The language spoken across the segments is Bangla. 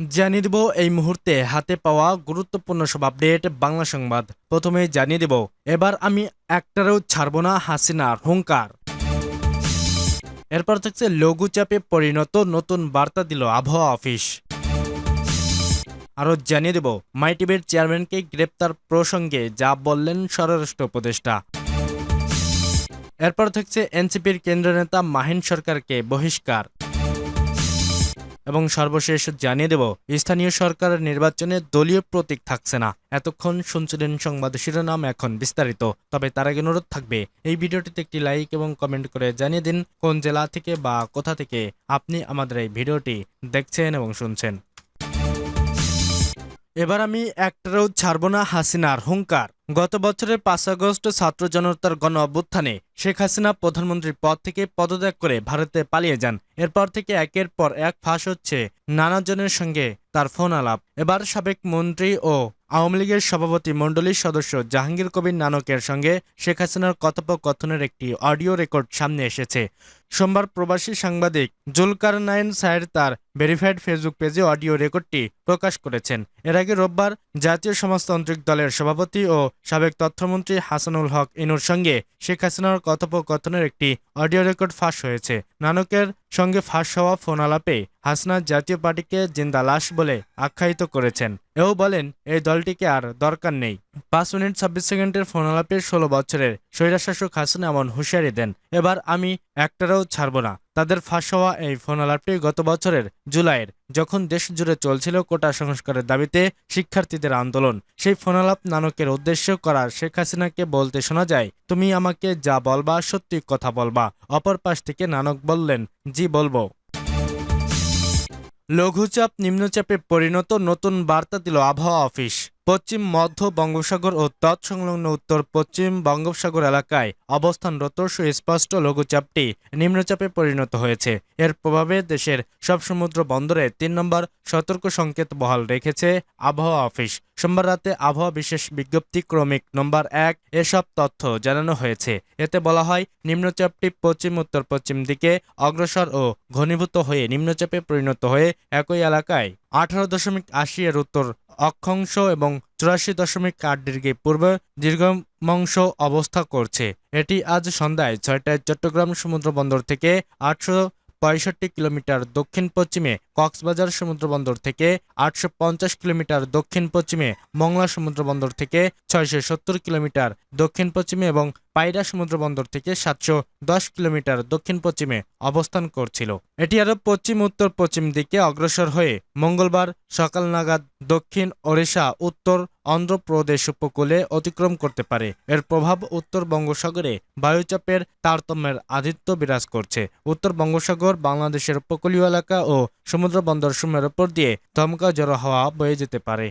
জানিয়ে দেব এই মুহূর্তে হাতে পাওয়া গুরুত্বপূর্ণ সব আপডেট বাংলা সংবাদ। প্রথমে জানিয়ে দেব, এবার আমি একটারও ছাড়ব না হাসিনার হুঙ্কার। এরপর থাকছে লঘুচাপে পরিণত নতুন বার্তা দিল আবহাওয়া অফিস। আরও জানিয়ে দেব মাই টিভির চেয়ারম্যানকে গ্রেপ্তার প্রসঙ্গে যা বললেন স্বরাষ্ট্র উপদেষ্টা। এরপর থাকছে এনসিপির কেন্দ্রীয় নেতা মাহিন সরকারকে বহিষ্কার। এবং সর্বশেষ জানিয়ে দেব, স্থানীয় সরকারের নির্বাচনে দলীয় প্রতীক থাকছে না। এতক্ষণ শুনছিলেন সংবাদ শিরোনাম এখন বিস্তারিত। তবে তার আগে অনুরোধ থাকবে, এই ভিডিওটিতে একটি লাইক এবং কমেন্ট করে জানিয়ে দিন কোন জেলা থেকে বা কোথা থেকে আপনি আমাদের এই ভিডিওটি দেখছেন এবং শুনছেন। এবার আমি একটারও ছাড়ব না হাসিনার হুঙ্কার। গত বছরের পাঁচ আগস্ট ছাত্র জনতার গণ অভ্যুত্থানে শেখ হাসিনা প্রধানমন্ত্রীর পদ থেকে পদত্যাগ করে ভারতে পালিয়ে যান। এরপর থেকে একের পর এক ফাঁস হচ্ছে নানাজনের সঙ্গে তার ফোন আলাপ এবার সাবেক মন্ত্রী ও আওয়ামী লীগের সভাপতি মণ্ডলীর সদস্য জাহাঙ্গীর কবির নানকের সঙ্গে শেখ হাসিনার কথোপকথনের একটি অডিও রেকর্ড সামনে এসেছে। সোমবার প্রবাসী সাংবাদিক জুলকার নাইন সায়ের তার ভেরিফাইড ফেসবুক পেজে অডিও রেকর্ডটি প্রকাশ করেছেন। এর আগে রোববার জাতীয় সমাজতান্ত্রিক দলের সভাপতি ও সাবেক তথ্যমন্ত্রী হাসানুল হক ইনুর সঙ্গে শেখ হাসিনার কথোপকথনের একটি অডিও রেকর্ড ফাঁস হয়েছে। নানকের সঙ্গে ফাঁস হওয়া ফোন আলাপে হাসনা জাতীয় পার্টিকে জিন্দা লাশ বলে আখ্যায়িত করেছেন। এও বলেন, এই দলটিকে আর দরকার নেই। পাঁচ মিনিট ছাব্বিশ সেকেন্ডের ফোন আলাপে ষোলো বছরের স্বৈরাশাসক হাসিনা এমন হুঁশিয়ারি দেন। এবার আমি একটারও ছাড়ব না। তাদের ফাঁস হওয়া এই ফোন আলাপটি গত বছরের জুলাইয়ের, যখন দেশ জুড়ে চলছিল কোটা সংস্কারের দাবিতে শিক্ষার্থীদের আন্দোলন। সেই ফোনালাপ নানকের উদ্দেশ্য করা শেখ হাসিনাকে বলতে শোনা যায়, তুমি আমাকে যা বলবা সত্যি কথা বলবা। অপর পাশ থেকে নানক বললেন, জি, বলব। লঘুচাপ, নিম্নচাপে পরিণত নতুন বার্তা দিল আবহাওয়া অফিস। পশ্চিম, মধ্য বঙ্গোপসাগর ও তৎসংলগ্ন উত্তর পশ্চিম বঙ্গোপসাগর এলাকায় অবস্থানরত সুস্পষ্ট লঘুচাপটি নিম্নচাপে পরিণত হয়েছে। এর প্রভাবে দেশের সব সমুদ্র বন্দরে তিন নম্বর সতর্ক সংকেত বহাল রেখেছে আবহাওয়া অফিস। সোমবার রাতে আবহাওয়া বিশেষ বিজ্ঞপ্তি ক্রমিক নম্বর এক এসব তথ্য জানানো হয়েছে। এতে বলা হয়, নিম্নচাপটি পশ্চিম, উত্তর পশ্চিম দিকে অগ্রসর ও ঘনীভূত হয়ে নিম্নচাপে পরিণত হয়ে একই এলাকায় আঠারো দশমিক আশি এর উত্তর অক্ষাংশ এবং চুরাশি দশমিক আট ডিগ্রি পূর্বে দীর্ঘমাংশ অবস্থা করছে। এটি আজ সন্ধ্যায় ছয়টায় চট্টগ্রাম সমুদ্র বন্দর থেকে আটশো পঁয়ষট্টি কিলোমিটার দক্ষিণ পশ্চিমে কক্সবাজার সমুদ্রবন্দর থেকে আটশো পঞ্চাশ কিলোমিটার দক্ষিণ পশ্চিমে মংলা সমুদ্রবন্দর থেকে ছয়শো সত্তর কিলোমিটার দক্ষিণ পশ্চিমে এবং পায়রা সমুদ্রবন্দর থেকে সাতশো দশ কিলোমিটার দক্ষিণ পশ্চিমে অবস্থান করছিল। এটি আরও পশ্চিম, উত্তর, পশ্চিম দিকে অগ্রসর হয়ে মঙ্গলবার সকাল নাগাদ দক্ষিণ ওড়িশা, উত্তর অন্ধ্রপ্রদেশ উপকূলে অতিক্রম করতে পারে। এর প্রভাব উত্তর বঙ্গোসাগরে বায়ুচাপের তারতম্যের আধিত্য বিরাজ করছে। উত্তর বঙ্গোসাগর বাংলাদেশের উপকূলীয় এলাকা ও সমুদ্র বন্দর সমূহের উপর দিয়ে ধমকা জড়ো হওয়া বয়ে যেতে পারে।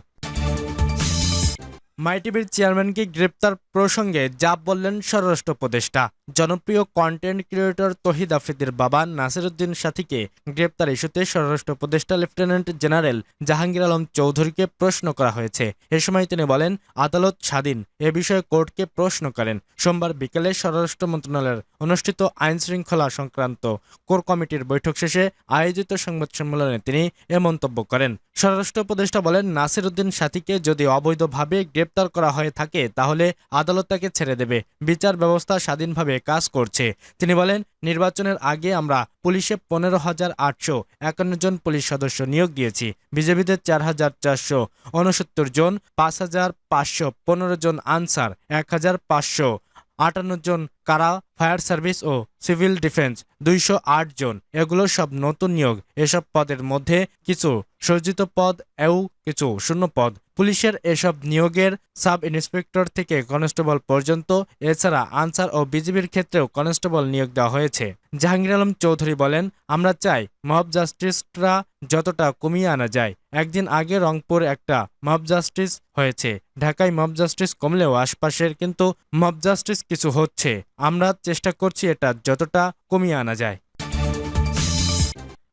মাইটিভির চেয়ারম্যানকে গ্রেপ্তার প্রসঙ্গে যা বললেন স্বরাষ্ট্র উপদেষ্টা। জনপ্রিয় কন্টেন্ট ক্রিয়েটর তহিদ আফ্রিদির বাবা নাসিরুদ্দিন সাথীকে গ্রেপ্তার ইস্যুতে স্বরাষ্ট্র উপদেষ্টা লেফটেন্যান্ট জেনারেল জাহাঙ্গীর আলম চৌধুরীকে প্রশ্ন করা হয়েছে। এ সময় তিনি বলেন, আদালত স্বাধীন। এ বিষয়ে কোর্টকে প্রশ্ন করেন। সোমবার বিকেলে স্বরাষ্ট্র মন্ত্রণালয়ের অনুষ্ঠিত আইন শৃঙ্খলা সংক্রান্ত কোর কমিটির বৈঠক শেষে আয়োজিত সংবাদ সম্মেলনে তিনি এ মন্তব্য করেন। স্বরাষ্ট্র উপদেষ্টা বলেন, নাসিরুদ্দিন সাথীকে যদি অবৈধভাবে গ্রেপ্তার করা হয়ে থাকে, তাহলে আদালত তাকে ছেড়ে দেবে। বিচার ব্যবস্থা স্বাধীনভাবে কাজ করছে। তিনি বলেন, নির্বাচনের আগে আমরা পুলিশে পনেরো হাজার আটশো একান্ন জন পুলিশ সদস্য নিয়োগ দিয়েছি। বিজেপিতে চার হাজার চারশো উনসত্তর জন, পাঁচ হাজার পাঁচশো পনেরো জন আনসার, এক হাজার পাঁচশো আটান্ন জন কারা, ফায়ার সার্ভিস ও সিভিল ডিফেন্স, দুইশো আট জন। এগুলো সব নতুন নিয়োগ। এসব পদের মধ্যে কিছু সজ্জিত পদ, এও কিছু শূন্য পদ। পুলিশের এসব নিয়োগের সাব ইন্সপেক্টর থেকে কনস্টেবল পর্যন্ত, এছাড়া আনসার ও বিজিবির ক্ষেত্রেও কনস্টেবল নিয়োগ দেওয়া হয়েছে। জাহাঙ্গীর আলম চৌধুরী বলেন, আমরা চাই মব জাস্টিসরা যতটা কমিয়ে আনা যায়। একদিন আগে রংপুর একটা মব জাস্টিস হয়েছে। ঢাকায় মব জাস্টিস কমলেও আশপাশের কিন্তু মব জাস্টিস কিছু হচ্ছে। আমরা চেষ্টা করছি এটা যতটা কমিয়ে আনা যায়।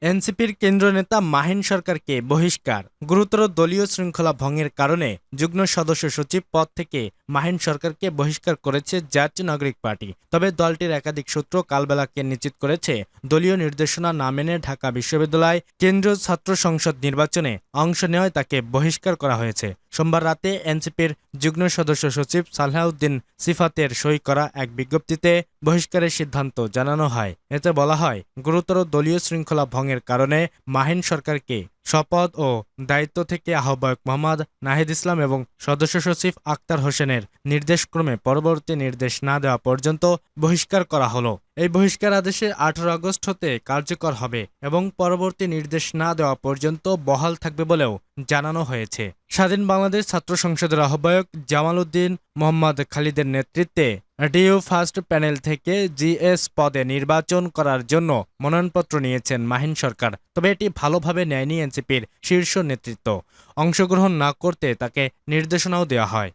এনসিপির কেন্দ্র নেতা মাহিন সরকারকে বহিষ্কার। গুরুতর দলীয় শৃঙ্খলা ভঙ্গের কারণে যুগ্ম সদস্য সচিব পদ থেকে মাহিন সরকারকে বহিষ্কার করেছে জাতীয় নাগরিক পার্টি। তবে দলটির একাধিক সূত্র কালবেলাকে নিশ্চিত করেছে, দলীয় নির্দেশনা না মেনে ঢাকা বিশ্ববিদ্যালয় কেন্দ্রীয় ছাত্র সংসদ নির্বাচনে অংশ নেওয়ায় তাকে বহিষ্কার করা হয়েছে। সোমবার রাতে এনসিপির যুগ্ম সদস্য সচিব সালাহউদ্দিন সিফাতের সই করা এক বিজ্ঞপ্তিতে বহিষ্কারের সিদ্ধান্ত জানানো হয়। এতে বলা হয়, গুরুতর দলীয় শৃঙ্খলা ভঙ্গের কারণে মাহিন সরকারকে শপথ ও দায়িত্ব থেকে আহ্বায়ক মোহাম্মদ নাহিদ ইসলাম এবং সদস্য সচিব আক্তার হোসেনের নির্দেশক্রমে পরবর্তী নির্দেশ না দেওয়া পর্যন্ত বহিষ্কার করা হলো। এই বহিষ্কার আদেশে আঠারো আগস্ট হতে কার্যকর হবে এবং পরবর্তী নির্দেশ না দেওয়া পর্যন্ত বহাল থাকবে বলেও জানানো হয়েছে। স্বাধীন বাংলাদেশ ছাত্র সংসদের আহ্বায়ক জামাল উদ্দিন মোহাম্মদ খালিদের নেতৃত্বে ডিইউ ফার্স্ট প্যানেল থেকে জিএস পদে নির্বাচন করার জন্য মনোনয়নপত্র নিয়েছেন মাহিন সরকার। তবে এটি ভালোভাবে নেয়নি এনসিপির শীর্ষ নেতৃত্ব। অংশগ্রহণ না করতে তাকে নির্দেশনাও দেওয়া হয়।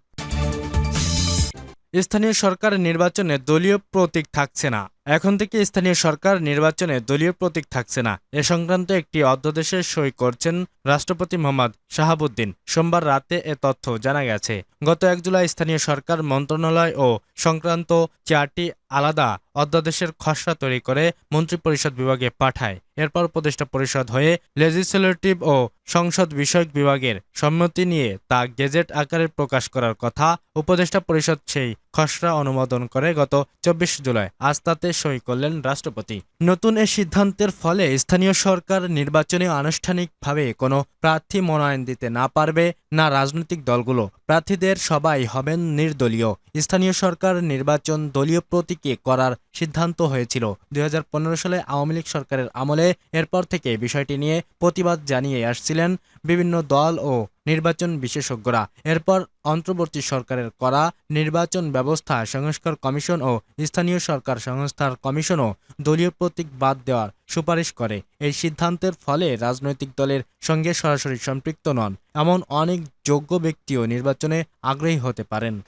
স্থানীয় সরকার নির্বাচনে দলীয় প্রতীক থাকছে না। এখন থেকে স্থানীয় সরকার নির্বাচনে দলীয় প্রতীক থাকছে না। এ সংক্রান্ত একটি অধ্যাদেশে সই করছেন রাষ্ট্রপতি মোহাম্মদ শাহাবুদ্দিন। সোমবার রাতে এ তথ্য জানা গেছে। গত এক জুলাই স্থানীয় সরকার মন্ত্রণালয় ও সংক্রান্ত চারটি আলাদা অধ্যাদেশের খসড়া তৈরি করে মন্ত্রিপরিষদ বিভাগে পাঠায়। এরপর উপদেষ্টা পরিষদ হয়ে লেজিসলেটিভ ও সংসদ বিষয়ক বিভাগের সম্মতি নিয়ে তা গেজেট আকারে প্রকাশ করার কথা উপদেষ্টা পরিষদ সেই খসড়া অনুমোদন করে গত চব্বিশ জুলাই। আজ তাতে সই করলেন রাষ্ট্রপতি। নতুন এ সিদ্ধান্তের ফলে স্থানীয় সরকার নির্বাচনে আনুষ্ঠানিকভাবে কোনো প্রার্থী মনোনয়ন দিতে না পারবে না রাজনৈতিক দলগুলো। প্রার্থীদের সবাই হবেন নির্দলীয়। স্থানীয় সরকার নির্বাচন দলীয় প্রতীকে করার সিদ্ধান্ত হয়েছিল। দুই হাজার পনেরো সালে আওয়ামী লীগ সরকারের আমলে এরপর থেকে বিষয়টি নিয়ে প্রতিবাদ জানিয়ে আসছিলেন বিভিন্ন দল ও নির্বাচন বিশেষজ্ঞরা। এরপর অন্তর্বর্তী সরকারের করা নির্বাচন ব্যবস্থা সংস্কার কমিশন ও স্থানীয় সরকার সংস্থার কমিশনও দলীয় প্রতীক বাদ দেওয়ার সুপারিশ করে। এই সিদ্ধান্তের ফলে রাজনৈতিক দলের সঙ্গে সরাসরি সম্পৃক্ত নন, এমন অনেক যোগ্য ব্যক্তিও নির্বাচনে আগ্রহী হতে পারেন।